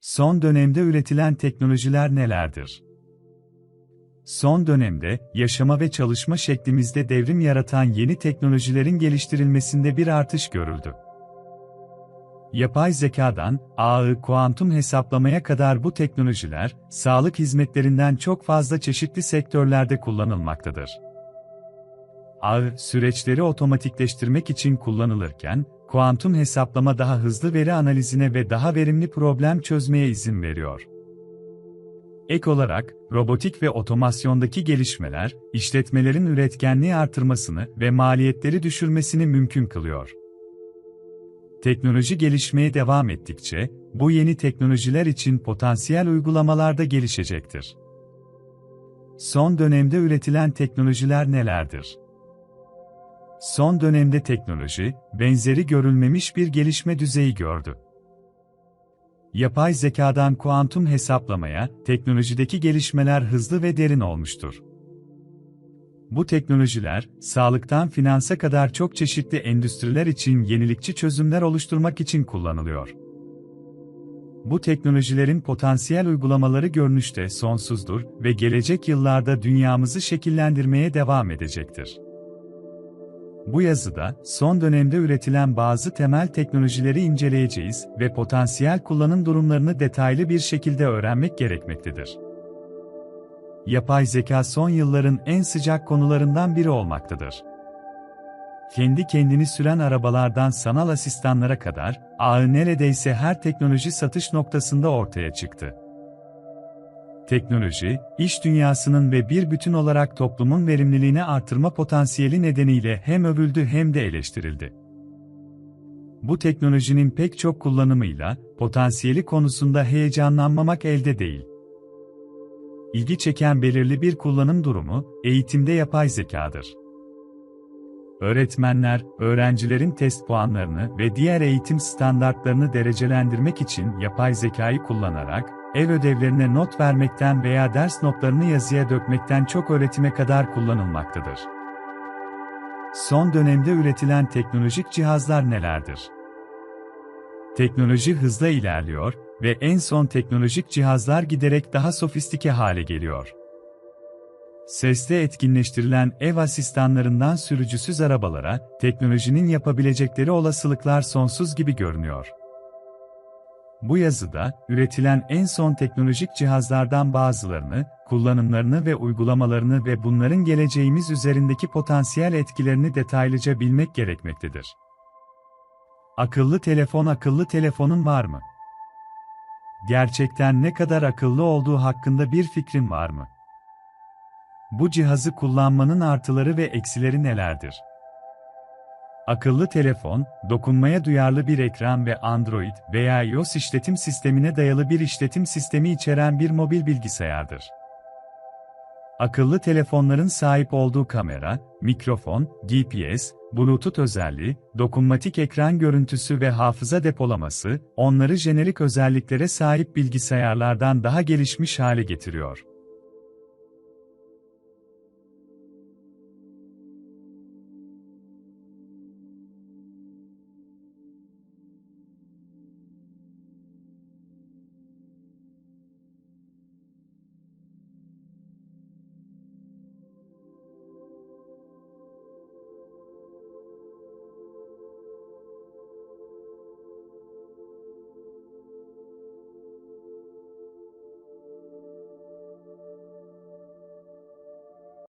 Son dönemde üretilen teknolojiler nelerdir? Son dönemde, yaşama ve çalışma şeklimizde devrim yaratan yeni teknolojilerin geliştirilmesinde bir artış görüldü. Yapay zekadan, ağı kuantum hesaplamaya kadar bu teknolojiler, sağlık hizmetlerinden çok fazla çeşitli sektörlerde kullanılmaktadır. Ağ, süreçleri otomatikleştirmek için kullanılırken, kuantum hesaplama daha hızlı veri analizine ve daha verimli problem çözmeye izin veriyor. Ek olarak, robotik ve otomasyondaki gelişmeler, işletmelerin üretkenliği artırmasını ve maliyetleri düşürmesini mümkün kılıyor. Teknoloji gelişmeye devam ettikçe, bu yeni teknolojiler için potansiyel uygulamalar da gelişecektir. Son dönemde üretilen teknolojiler nelerdir? Son dönemde teknoloji, benzeri görülmemiş bir gelişme düzeyi gördü. Yapay zekadan kuantum hesaplamaya, teknolojideki gelişmeler hızlı ve derin olmuştur. Bu teknolojiler, sağlıktan finansa kadar çok çeşitli endüstriler için yenilikçi çözümler oluşturmak için kullanılıyor. Bu teknolojilerin potansiyel uygulamaları görünüşte sonsuzdur ve gelecek yıllarda dünyamızı şekillendirmeye devam edecektir. Bu yazıda, son dönemde üretilen bazı temel teknolojileri inceleyeceğiz ve potansiyel kullanım durumlarını detaylı bir şekilde öğrenmek gerekmektedir. Yapay zeka son yılların en sıcak konularından biri olmaktadır. Kendi kendini süren arabalardan sanal asistanlara kadar, ağı neredeyse her teknoloji satış noktasında ortaya çıktı. Teknoloji, iş dünyasının ve bir bütün olarak toplumun verimliliğini artırma potansiyeli nedeniyle hem övüldü hem de eleştirildi. Bu teknolojinin pek çok kullanımıyla, potansiyeli konusunda heyecanlanmamak elde değil. İlgi çeken belirli bir kullanım durumu, eğitimde yapay zekadır. Öğretmenler, öğrencilerin test puanlarını ve diğer eğitim standartlarını derecelendirmek için yapay zekayı kullanarak, ev ödevlerine not vermekten veya ders notlarını yazıya dökmekten çok öğretime kadar kullanılmaktadır. Son dönemde üretilen teknolojik cihazlar nelerdir? Teknoloji hızla ilerliyor ve en son teknolojik cihazlar giderek daha sofistike hale geliyor. Sesle etkinleştirilen ev asistanlarından sürücüsüz arabalara, teknolojinin yapabilecekleri olasılıklar sonsuz gibi görünüyor. Bu yazıda, üretilen en son teknolojik cihazlardan bazılarını, kullanımlarını ve uygulamalarını ve bunların geleceğimiz üzerindeki potansiyel etkilerini detaylıca bilmek gerekmektedir. Akıllı telefon akıllı telefonun var mı? Gerçekten ne kadar akıllı olduğu hakkında bir fikrin var mı? Bu cihazı kullanmanın artıları ve eksileri nelerdir? Akıllı telefon, dokunmaya duyarlı bir ekran ve Android veya iOS işletim sistemine dayalı bir işletim sistemi içeren bir mobil bilgisayardır. Akıllı telefonların sahip olduğu kamera, mikrofon, GPS, Bluetooth özelliği, dokunmatik ekran görüntüsü ve hafıza depolaması, onları jenerik özelliklere sahip bilgisayarlardan daha gelişmiş hale getiriyor.